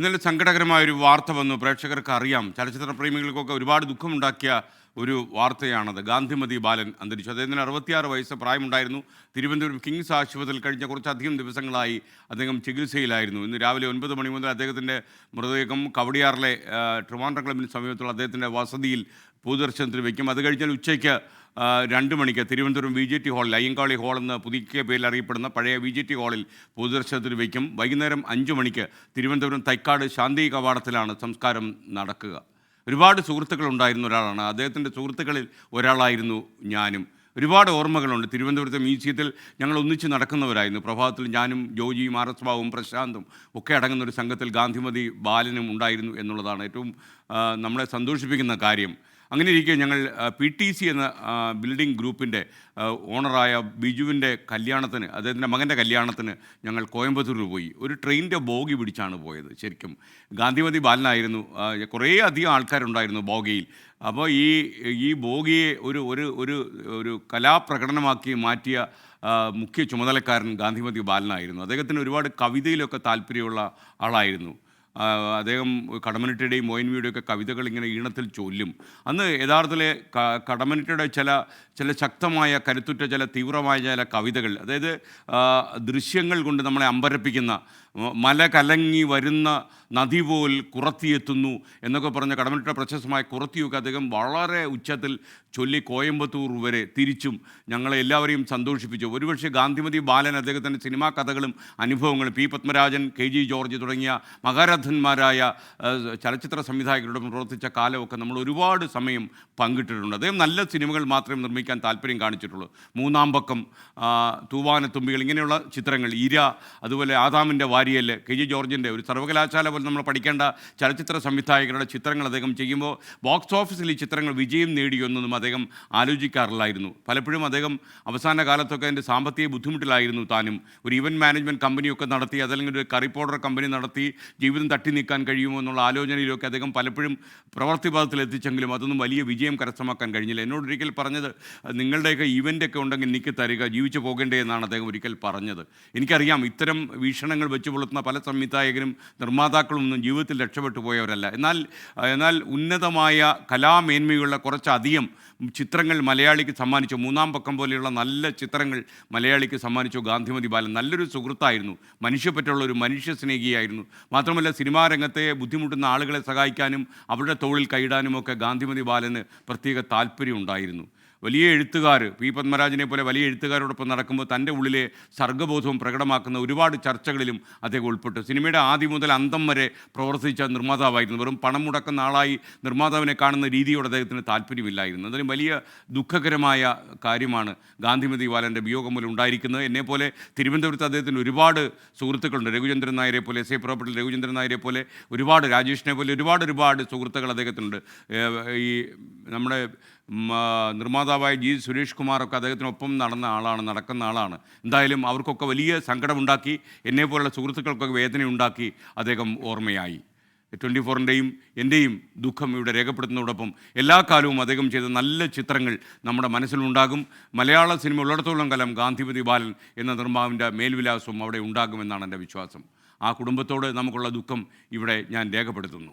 ഇന്നലെ സങ്കടകരമായ ഒരു വാർത്ത വന്നു. പ്രേക്ഷകർക്ക് അറിയാം ചലച്ചിത്ര പ്രേമികൾക്കൊക്കെ ഒരുപാട് ദുഃഖമുണ്ടാക്കിയ ഒരു വാർത്തയാണത്. ഗാന്ധിമതി ബാലൻ അന്തരിച്ചു. അദ്ദേഹത്തിന് അറുപത്തിയാറ് വയസ്സ് പ്രായമുണ്ടായിരുന്നു. തിരുവനന്തപുരം കിങ്സ് ആശുപത്രിയിൽ കഴിഞ്ഞ കുറച്ചധികം ദിവസങ്ങളായി അദ്ദേഹം ചികിത്സയിലായിരുന്നു. ഇന്ന് രാവിലെ ഒൻപത് മണി മുതൽ അദ്ദേഹത്തിന്റെ മൃതദേഹം കവടിയാറിലെ ട്രിവാൻഡ്രം ക്ലബിന് സമീപത്തുള്ള അദ്ദേഹത്തിന്റെ വസതിയിൽ പൊതുദർശനത്തിന് വയ്ക്കും അത് കഴിഞ്ഞാൽ ഉച്ചയ്ക്ക് രണ്ട് മണിക്ക് തിരുവനന്തപുരം വി ജി ടി ഹാളിൽ അയ്യങ്കാളി ഹാൾ എന്ന പുതുക്കിയ പേരിൽ അറിയപ്പെടുന്ന പഴയ വി ജി ടി ഹാളിൽ പൊതുദർശനത്തിന് വയ്ക്കും വൈകുന്നേരം അഞ്ച് മണിക്ക് തിരുവനന്തപുരം തൈക്കാട് ശാന്തി കവാടത്തിലാണ് സംസ്കാരം നടക്കുക. ഒരുപാട് സുഹൃത്തുക്കൾ ഉണ്ടായിരുന്ന ഒരാളാണ്. അദ്ദേഹത്തിന്റെ സുഹൃത്തുക്കളിൽ ഒരാളായിരുന്നു ഞാനും. ഒരുപാട് ഓർമ്മകളുണ്ട്. തിരുവനന്തപുരത്തെ മ്യൂസിയത്തിൽ ഞങ്ങൾ ഒന്നിച്ച് നടക്കുന്നവരായിരുന്നു. പ്രഭാതത്തിൽ ഞാനും ജോജിയും ബാബുവും പ്രശാന്തും ഒക്കെ അടങ്ങുന്ന ഒരു സംഘത്തിൽ ഗാന്ധിമതി ബാലനും ഉണ്ടായിരുന്നു എന്നുള്ളതാണ് ഏറ്റവും നമ്മളെ സന്തോഷിപ്പിക്കുന്ന കാര്യം. അങ്ങനെ ഇരിക്കെ ഞങ്ങൾ പി ടി സി എന്ന ബിൽഡിംഗ് ഗ്രൂപ്പിന്റെ ഓണറായ ബിജുവിന്റെ കല്യാണത്തിന് അദ്ദേഹത്തിന്റെ മകന്റെ കല്യാണത്തിന് ഞങ്ങൾ കോയമ്പത്തൂരിൽ പോയി. ഒരു ട്രെയിനിന്റെ ബോഗി പിടിച്ചാണ് പോയത് ശരിക്കും. ഗാന്ധിമതി ബാലനായിരുന്നു. കുറേ അധികം ആൾക്കാരുണ്ടായിരുന്നു ബോഗിയിൽ. അപ്പോൾ ഈ ഈ ബോഗിയെ ഒരു ഒരു ഒരു ഒരു കലാപ്രകടനമാക്കി മാറ്റിയ മുഖ്യ ചുമതലക്കാരൻ ഗാന്ധിമതി ബാലനായിരുന്നു. അദ്ദേഹത്തിന് ഒരുപാട് കവിതയിലൊക്കെ താല്പര്യമുള്ള ആളായിരുന്നു. അദ്ദേഹം കടമനിട്ടയുടെയും മോയിൻവിയുടെയും ഒക്കെ കവിതകൾ ഇങ്ങനെ ഈണത്തിൽ ചൊല്ലും. അന്ന് യഥാർത്ഥത്തിൽ കടമനിട്ടയുടെ ചില ചില ശക്തമായ കരുത്തുറ്റ ചില തീവ്രമായ ചില കവിതകൾ അതായത് ദൃശ്യങ്ങൾ കൊണ്ട് നമ്മളെ അമ്പരപ്പിക്കുന്ന മല കലങ്ങി വരുന്ന നദി പോൽ കുറത്തിയെത്തുന്നു എന്നൊക്കെ പറഞ്ഞ കടമനിട്ട പ്രശസ്തമായ കുറത്തിയൊക്കെ അദ്ദേഹം വളരെ ഉച്ചത്തിൽ ചൊല്ലി കോയമ്പത്തൂർ വരെ തിരിച്ചും ഞങ്ങളെ എല്ലാവരെയും സന്തോഷിപ്പിച്ചു. ഒരുപക്ഷെ ഗാന്ധിമതി ബാലൻ അദ്ദേഹത്തിന്റെ സിനിമാ കഥകളും അനുഭവങ്ങളും P Padmarajan K G George തുടങ്ങിയ മഹാരഥന്മാരായ ആ, ചലച്ചിത്ര സംവിധായകരോടും പ്രവർത്തിച്ച കാലമൊക്കെ നമ്മൾ ഒരുപാട് സമയം പങ്കിട്ടിട്ടുണ്ട്. അദ്ദേഹം നല്ല സിനിമകൾ മാത്രമേ നിർമ്മിക്കാൻ താല്പര്യം കാണിച്ചിട്ടുള്ളൂ. മൂന്നാം പക്കം തൂവാനത്തുമ്പികൾ ഇങ്ങനെയുള്ള ചിത്രങ്ങൾ ഇര അതുപോലെ ആദാമിന്റെ വാരിയൽ കെ ജി ജോർജിന്റെ ഒരു സർവകലാശാല പോലെ നമ്മൾ പഠിക്കേണ്ട ചലച്ചിത്ര സംവിധായകരുടെ ചിത്രങ്ങൾ അദ്ദേഹം ചെയ്യുമ്പോൾ ബോക്സ് ഓഫീസിൽ ഈ ചിത്രങ്ങൾ വിജയം നേടിയോ എന്നൊന്നും അദ്ദേഹം ആലോചിക്കാറില്ലായിരുന്നു. പലപ്പോഴും അദ്ദേഹം അവസാന കാലത്തൊക്കെ അതിന്റെ സാമ്പത്തിക ബുദ്ധിമുട്ടിലായിരുന്നു താനും. ഒരു ഇവന്റ് മാനേജ്മെന്റ് കമ്പനിയൊക്കെ നടത്തി അതല്ലെങ്കിൽ ഒരു കറി പൗഡർ കമ്പനി നടത്തി ജീവിതം തട്ടി നീക്കാൻ കഴിയുമോ എന്നുള്ള ആലോചനയിലൊക്കെ അദ്ദേഹം പലപ്പോഴും പ്രവർത്തിപഥത്തിൽ എത്തിച്ചെങ്കിലും അതൊന്നും വലിയ വിജയം കരസ്ഥമാക്കാൻ കഴിഞ്ഞില്ല. എന്നോട് ഒരിക്കൽ പറഞ്ഞത് നിങ്ങളുടെയൊക്കെ ഇവന്റൊക്കെ ഉണ്ടെങ്കിൽ എനിക്ക് തരിക ജീവിച്ചു പോകേണ്ടേ എന്നാണ് അദ്ദേഹം ഒരിക്കൽ പറഞ്ഞത്. എനിക്കറിയാം ഇത്തരം വീക്ഷണങ്ങൾ വെച്ച് പുലർത്തുന്ന പല സംവിധായകരും നിർമ്മാതാക്കളും ഒന്നും ജീവിതത്തിൽ രക്ഷപ്പെട്ടു പോയവരല്ല. എന്നാൽ എന്നാൽ ഉന്നതമായ കലാമേന്മയുള്ള കുറച്ചധികം ചിത്രങ്ങൾ മലയാളിക്ക് സമ്മാനിച്ചു. മൂന്നാം പക്കം പോലെയുള്ള നല്ല ചിത്രങ്ങൾ മലയാളിക്ക് സമ്മാനിച്ചു ഗാന്ധിമതി ബാലൻ. നല്ലൊരു സുഹൃത്തായിരുന്നു. മനുഷ്യപ്പറ്റുള്ള ഒരു മനുഷ്യ സ്നേഹിയായിരുന്നു മാത്രമല്ല സിനിമാ രംഗത്തെ ബുദ്ധിമുട്ടുന്ന ആളുകളെ സഹായിക്കാനും അവരുടെ തോളിൽ കൈയിടാനുമൊക്കെ ഗാന്ധിമതി ബാലന് പ്രത്യേക താല്പര്യം ഉണ്ടായിരുന്നു വലിയ എഴുത്തുകാർ പി. പത്മരാജനെ പോലെ വലിയ എഴുത്തുകാരോടൊപ്പം നടക്കുമ്പോൾ തന്റെ ഉള്ളിലെ സർഗബോധവും പ്രകടമാക്കുന്ന ഒരുപാട് ചർച്ചകളിലും അദ്ദേഹം ഉൾപ്പെട്ടു. സിനിമയുടെ ആദ്യം മുതൽ അന്തം വരെ പ്രവർത്തിച്ച നിർമ്മാതാവായിരുന്നു. വെറും പണം മുടക്കുന്ന ആളായി നിർമ്മാതാവിനെ കാണുന്ന രീതിയോട് അദ്ദേഹത്തിന് താല്പര്യമില്ലായിരുന്നു. അതിന് വലിയ ദുഃഖകരമായ കാര്യമാണ് ഗാന്ധിമതി ബാലന്റെ വിയോഗം മൂലം ഉണ്ടായിരിക്കുന്നത്. എന്നെപ്പോലെ തിരുവനന്തപുരത്ത് അദ്ദേഹത്തിന് ഒരുപാട് സുഹൃത്തുക്കളുണ്ട്. രഘുചന്ദ്രൻ നായരെ പോലെ എസ്. എ. പ്രോപ്പർട്ടി രഘുചന്ദ്രൻ നായരെ പോലെ ഒരുപാട് രാജേഷിനെ പോലെ ഒരുപാട് ഒരുപാട് സുഹൃത്തുക്കൾ അദ്ദേഹത്തിനുണ്ട്. ഈ നമ്മുടെ നിർമ്മാതാവായ ജി സുരേഷ് കുമാറൊക്കെ അദ്ദേഹത്തിനൊപ്പം നടന്ന ആളാണ് നടക്കുന്ന ആളാണ്. എന്തായാലും അവർക്കൊക്കെ വലിയ സങ്കടമുണ്ടാക്കി എന്നെപ്പോലുള്ള സുഹൃത്തുക്കൾക്കൊക്കെ വേദനയുണ്ടാക്കി അദ്ദേഹം ഓർമ്മയായി. ട്വന്റി ഫോറിന്റെയും എന്റെയും ദുഃഖം ഇവിടെ രേഖപ്പെടുത്തുന്നതോടൊപ്പം എല്ലാ കാലവും അദ്ദേഹം ചെയ്ത നല്ല ചിത്രങ്ങൾ നമ്മുടെ മനസ്സിലുണ്ടാകും. മലയാള സിനിമ ഉള്ളിടത്തോളം കാലം ഗാന്ധിപതി ബാലൻ എന്ന നിർമ്മാവിന്റെ മേൽവിലാസവും അവിടെ ഉണ്ടാകുമെന്നാണ് എന്റെ വിശ്വാസം. ആ കുടുംബത്തോട് നമുക്കുള്ള ദുഃഖം ഇവിടെ ഞാൻ രേഖപ്പെടുത്തുന്നു.